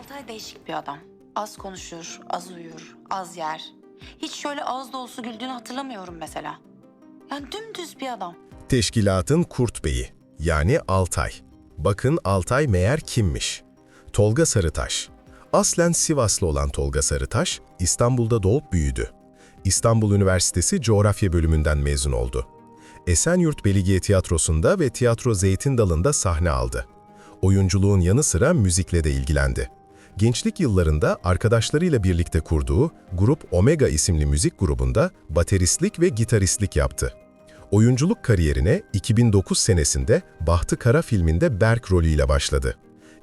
Altay değişik bir adam. Az konuşur, az uyur, az yer. Hiç şöyle ağız dolusu güldüğünü hatırlamıyorum mesela. Yani dümdüz bir adam. Teşkilatın Kurt Bey'i, yani Altay. Bakın Altay meğer kimmiş? Tolga Sarıtaş. Aslen Sivaslı olan Tolga Sarıtaş, İstanbul'da doğup büyüdü. İstanbul Üniversitesi Coğrafya bölümünden mezun oldu. Esenyurt Belediye Tiyatrosu'nda ve Tiyatro Zeytin Dalı'nda sahne aldı. Oyunculuğun yanı sıra müzikle de ilgilendi. Gençlik yıllarında arkadaşlarıyla birlikte kurduğu Grup Omega isimli müzik grubunda bateristlik ve gitaristlik yaptı. Oyunculuk kariyerine 2009 senesinde Bahtı Kara filminde Berk rolüyle başladı.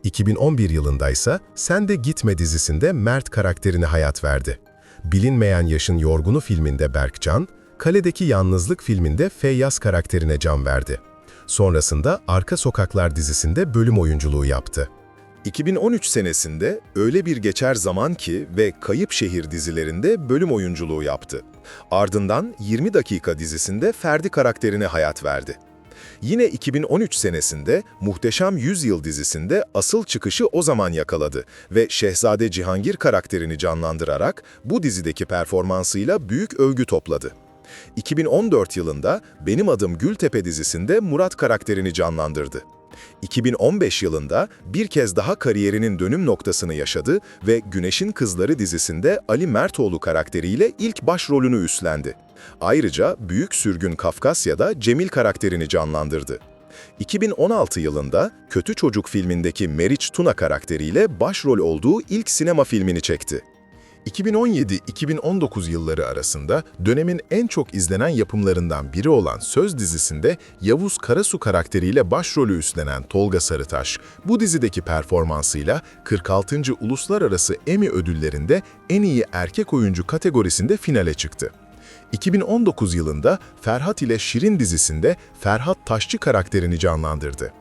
2011 yılında ise Sen de Gitme dizisinde Mert karakterine hayat verdi. Bilinmeyen Yaşın Yorgunu filminde Berkcan, Kaledeki Yalnızlık filminde Feyyaz karakterine can verdi. Sonrasında Arka Sokaklar dizisinde bölüm oyunculuğu yaptı. 2013 senesinde Öyle Bir Geçer Zaman Ki ve Kayıp Şehir dizilerinde bölüm oyunculuğu yaptı. Ardından 20 Dakika dizisinde Ferdi karakterine hayat verdi. Yine 2013 senesinde Muhteşem Yüzyıl dizisinde asıl çıkışı o zaman yakaladı ve Şehzade Cihangir karakterini canlandırarak bu dizideki performansıyla büyük övgü topladı. 2014 yılında Benim Adım Gültepe dizisinde Murat karakterini canlandırdı. 2015 yılında bir kez daha kariyerinin dönüm noktasını yaşadı ve Güneşin Kızları dizisinde Ali Mertoğlu karakteriyle ilk başrolünü üstlendi. Ayrıca Büyük Sürgün Kafkasya'da Cemil karakterini canlandırdı. 2016 yılında Kötü Çocuk filmindeki Meriç Tuna karakteriyle başrol olduğu ilk sinema filmini çekti. 2017-2019 yılları arasında dönemin en çok izlenen yapımlarından biri olan Söz dizisinde Yavuz Karasu karakteriyle başrolü üstlenen Tolga Sarıtaş, bu dizideki performansıyla 46. Uluslararası Emmy ödüllerinde en iyi erkek oyuncu kategorisinde finale çıktı. 2019 yılında Ferhat ile Şirin dizisinde Ferhat Taşçı karakterini canlandırdı.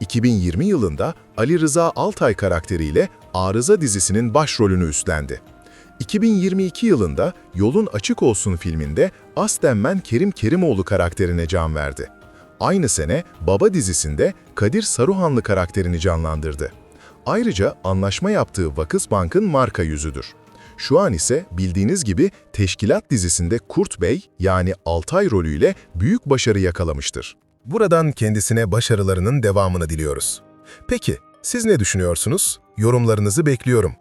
2020 yılında Ali Rıza Altay karakteriyle Arıza dizisinin başrolünü üstlendi. 2022 yılında Yolun Açık Olsun filminde Aslenmen Kerim Kerimoğlu karakterine can verdi. Aynı sene Baba dizisinde Kadir Saruhanlı karakterini canlandırdı. Ayrıca anlaşma yaptığı Vakıfbank'ın marka yüzüdür. Şu an ise bildiğiniz gibi Teşkilat dizisinde Kurt Bey yani Altay rolüyle büyük başarı yakalamıştır. Buradan kendisine başarılarının devamını diliyoruz. Peki, siz ne düşünüyorsunuz? Yorumlarınızı bekliyorum.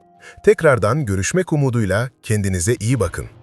Tekrardan görüşmek umuduyla kendinize iyi bakın.